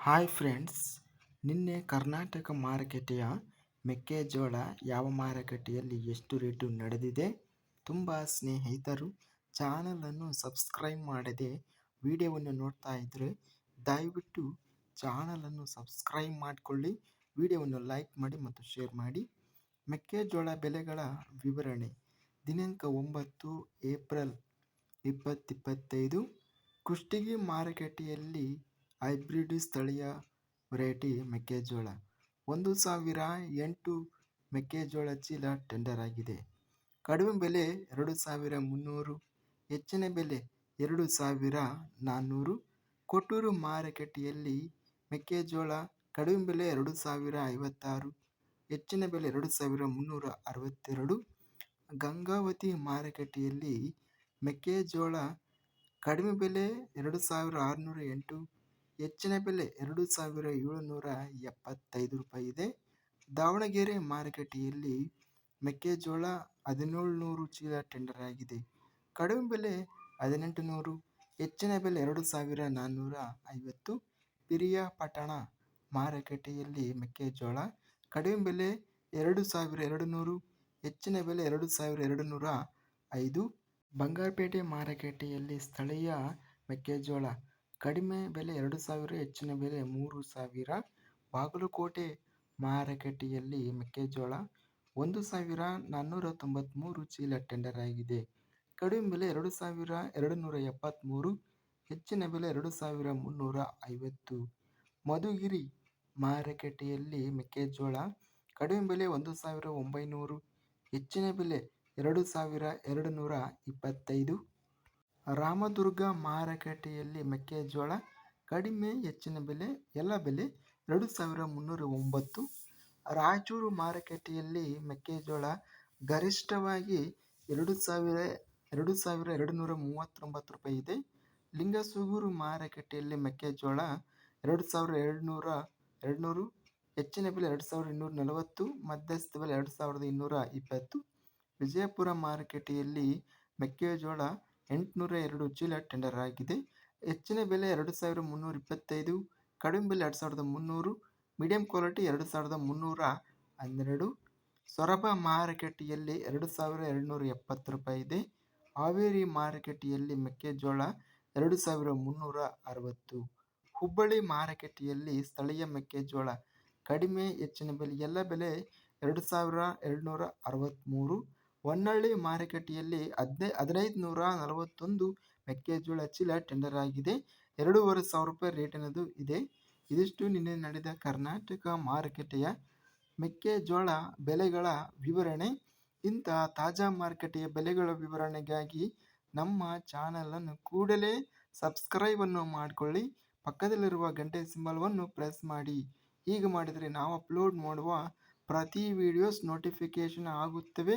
Hi friends, ನಿನ್ನೆ ಕರ್ನಾಟಕ ಮಾರುಕಟ್ಟೆಯ ಮೆಕ್ಕೆಜೋಳ ಯಾವ ಮಾರುಕಟ್ಟೆಯಲ್ಲಿ ಎಷ್ಟು ರೇಟು ನಡೆದಿದೆ? ತುಂಬ ಸ್ನೇಹಿತರು ಚಾನಲನ್ನು ಸಬ್ಸ್ಕ್ರೈಬ್ ಮಾಡದೆ ವಿಡಿಯೋವನ್ನು ನೋಡ್ತಾ ಇದ್ದರೆ ದಯವಿಟ್ಟು ಚಾನಲನ್ನು ಸಬ್ಸ್ಕ್ರೈಬ್ ಮಾಡಿಕೊಳ್ಳಿ, ವಿಡಿಯೋವನ್ನು ಲೈಕ್ ಮಾಡಿ ಮತ್ತು ಶೇರ್ ಮಾಡಿ. ಮೆಕ್ಕೆಜೋಳ ಬೆಲೆಗಳ ವಿವರಣೆ. ದಿನಾಂಕ ಒಂಬತ್ತು ಏಪ್ರಿಲ್ ಇಪ್ಪತ್ತಿಪ್ಪತ್ತೈದು ಕುಷ್ಟಗಿ ಮಾರುಕಟ್ಟೆಯಲ್ಲಿ ಹೈಬ್ರಿಡ್ ಸ್ಥಳೀಯ ವೆರೈಟಿ ಮೆಕ್ಕೆಜೋಳ. ಒಂದು ಸಾವಿರ ಎಂಟು ಮೆಕ್ಕೆಜೋಳ ಚೀಲ ಟೆಂಡರ್ ಆಗಿದೆ. ಕಡಿಮೆ ಬೆಲೆ ಎರಡು ಸಾವಿರ ಮುನ್ನೂರು, ಹೆಚ್ಚಿನ ಬೆಲೆ ಎರಡು ಸಾವಿರ ನಾನ್ನೂರು. ಕೊಟ್ಟೂರು ಮಾರುಕಟ್ಟೆಯಲ್ಲಿ ಮೆಕ್ಕೆಜೋಳ ಕಡಿಮೆ ಬೆಲೆ ಎರಡು ಸಾವಿರ ಐವತ್ತಾರು, ಹೆಚ್ಚಿನ ಬೆಲೆ ಎರಡು ಸಾವಿರ ಮುನ್ನೂರ ಅರವತ್ತೆರಡು. ಗಂಗಾವತಿ ಮಾರುಕಟ್ಟೆಯಲ್ಲಿ ಮೆಕ್ಕೆಜೋಳ ಕಡಿಮೆ ಬೆಲೆ ಎರಡು ಸಾವಿರ ಆರುನೂರ ಎಂಟು ಹೆಚ್ಚಿನ ಬೆಲೆ ಎರಡು ಸಾವಿರ ಏಳುನೂರ ಎಪ್ಪತ್ತೈದು ರೂಪಾಯಿ ಇದೆ. ದಾವಣಗೆರೆ ಮಾರುಕಟ್ಟೆಯಲ್ಲಿ ಮೆಕ್ಕೆಜೋಳ ಹದಿನೇಳು ನೂರು ಚೀಲ ಟೆಂಡರ್ ಆಗಿದೆ. ಕಡಿಮೆ ಬೆಲೆ ಹದಿನೆಂಟು ನೂರು ಹೆಚ್ಚಿನ ಬೆಲೆ ಎರಡು ಸಾವಿರ ನಾನ್ನೂರ ಐವತ್ತು. ಪಿರಿಯಾಪಟ್ಟಣ ಮಾರುಕಟ್ಟೆಯಲ್ಲಿ ಮೆಕ್ಕೆಜೋಳ ಕಡಿಮೆ ಬೆಲೆ ಎರಡು ಸಾವಿರ ಎರಡು ನೂರು ಹೆಚ್ಚಿನ ಬೆಲೆ ಎರಡು ಸಾವಿರ ಎರಡು ನೂರ ಐದು. ಬಂಗಾರಪೇಟೆ ಮಾರುಕಟ್ಟೆಯಲ್ಲಿ ಸ್ಥಳೀಯ ಮೆಕ್ಕೆಜೋಳ ಕಡಿಮೆ ಬೆಲೆ ಎರಡು ಸಾವಿರ, ಹೆಚ್ಚಿನ ಬೆಲೆ ಮೂರು ಸಾವಿರ. ಬಾಗಲಕೋಟೆ ಮಾರುಕಟ್ಟೆಯಲ್ಲಿ ಮೆಕ್ಕೆಜೋಳ ಒಂದು ಸಾವಿರ ನಾನ್ನೂರ ತೊಂಬತ್ತ್ಮೂರು ಚೀಲ ಟೆಂಡರ್ ಆಗಿದೆ. ಕಡಿಮೆ ಬೆಲೆ ಎರಡು ಸಾವಿರ ಎರಡು ನೂರ ಎಪ್ಪತ್ತ್ಮೂರು ಹೆಚ್ಚಿನ ಬೆಲೆ ಎರಡು ಸಾವಿರ ಮುನ್ನೂರ ಐವತ್ತು. ಮಧುಗಿರಿ ಮಾರುಕಟ್ಟೆಯಲ್ಲಿ ಮೆಕ್ಕೆಜೋಳ ಕಡಿಮೆ ಬೆಲೆ ಒಂದು ಸಾವಿರ ಒಂಬೈನೂರು, ಹೆಚ್ಚಿನ ಬೆಲೆ ಎರಡು ಸಾವಿರ ಎರಡು ನೂರ ಇಪ್ಪತ್ತೈದು. ರಾಮದುರ್ಗ ಮಾರುಕಟ್ಟೆಯಲ್ಲಿ ಮೆಕ್ಕೆಜೋಳ ಕಡಿಮೆ, ಹೆಚ್ಚಿನ ಬೆಲೆ, ಎಲ್ಲ ಬೆಲೆ ಎರಡು ಸಾವಿರ ಮುನ್ನೂರ ಒಂಬತ್ತು ರಾಯಚೂರು ಮಾರುಕಟ್ಟೆಯಲ್ಲಿ ಮೆಕ್ಕೆಜೋಳ ಗರಿಷ್ಠವಾಗಿ ಎರಡು ಸಾವಿರ ಎರಡು ಸಾವಿರ ಎರಡು ನೂರ ಮೂವತ್ತೊಂಬತ್ತು ರೂಪಾಯಿ ಇದೆ. ಲಿಂಗಸೂಗೂರು ಮಾರುಕಟ್ಟೆಯಲ್ಲಿ ಮೆಕ್ಕೆಜೋಳ ಎರಡು ಸಾವಿರ ಎರಡು ನೂರ ಎರಡು ನೂರು ಹೆಚ್ಚಿನ ಬೆಲೆ ಎರಡು ಸಾವಿರದ ಇನ್ನೂರ ನಲವತ್ತು ಮಧ್ಯಸ್ಥ ಬೆಲೆ ಎರಡು ಸಾವಿರದ ಇನ್ನೂರ ಇಪ್ಪತ್ತು ವಿಜಯಪುರ ಮಾರುಕಟ್ಟೆಯಲ್ಲಿ ಮೆಕ್ಕೆಜೋಳ ಎಂಟುನೂರ ಎರಡು ಚೀಲ ಟೆಂಡರ್ ಆಗಿದೆ. ಹೆಚ್ಚಿನ ಬೆಲೆ ಎರಡು ಸಾವಿರದ ಮುನ್ನೂರ ಇಪ್ಪತ್ತೈದು, ಕಡಿಮೆ ಬೆಲೆ ಎರಡು ಸಾವಿರದ ಮುನ್ನೂರು ಮೀಡಿಯಂ ಕ್ವಾಲಿಟಿ ಎರಡು ಸಾವಿರದ ಮುನ್ನೂರ ಹನ್ನೆರಡು, ಸೊರಬ ಮಾರುಕಟ್ಟೆಯಲ್ಲಿ ಎರಡು ಸಾವಿರ ಎರಡುನೂರ ಎಪ್ಪತ್ತು ರೂಪಾಯಿ ಇದೆ. ಹಾವೇರಿ ಮಾರುಕಟ್ಟೆಯಲ್ಲಿ ಮೆಕ್ಕೆಜೋಳ ಎರಡು ಸಾವಿರ ಮುನ್ನೂರ ಅರವತ್ತು, ಹುಬ್ಬಳ್ಳಿ ಮಾರುಕಟ್ಟೆಯಲ್ಲಿ ಸ್ಥಳೀಯ ಮೆಕ್ಕೆಜೋಳ ಕಡಿಮೆ ಹೆಚ್ಚಿನ ಬೆಲೆ, ಎಲ್ಲ ಬೆಲೆ ಎರಡು ಸಾವಿರ ಎರಡುನೂರ ಅರವತ್ತ್ಮೂರು ಹೊನ್ನಳ್ಳಿ ಮಾರುಕಟ್ಟೆಯಲ್ಲಿ ಹದಿನೈ ಹದಿನೈದು ನೂರ ನಲವತ್ತೊಂದು ಮೆಕ್ಕೆಜೋಳ ಚೀಲ ಟೆಂಡರ್ ಆಗಿದೆ. ಎರಡೂವರೆ ಸಾವಿರ ರೂಪಾಯಿ ರೇಟಿನದು ಇದೆ. ಇದಿಷ್ಟು ನಿನ್ನೆ ನಡೆದ ಕರ್ನಾಟಕ ಮಾರುಕಟ್ಟೆಯ ಮೆಕ್ಕೆಜೋಳ ಬೆಲೆಗಳ ವಿವರಣೆ. ಇಂಥ ತಾಜಾ ಮಾರುಕಟ್ಟೆಯ ಬೆಲೆಗಳ ವಿವರಣೆಗಾಗಿ ನಮ್ಮ ಚಾನಲನ್ನು ಕೂಡಲೇ ಸಬ್ಸ್ಕ್ರೈಬನ್ನು ಮಾಡಿಕೊಳ್ಳಿ. ಪಕ್ಕದಲ್ಲಿರುವ ಗಂಟೆ ಸಿಂಬಲ್ವನ್ನು ಪ್ರೆಸ್ ಮಾಡಿ. ಹೀಗೆ ಮಾಡಿದರೆ ನಾವು ಅಪ್ಲೋಡ್ ಮಾಡುವ ಪ್ರತಿ ವಿಡಿಯೋಸ್ ನೋಟಿಫಿಕೇಷನ್ ಆಗುತ್ತವೆ.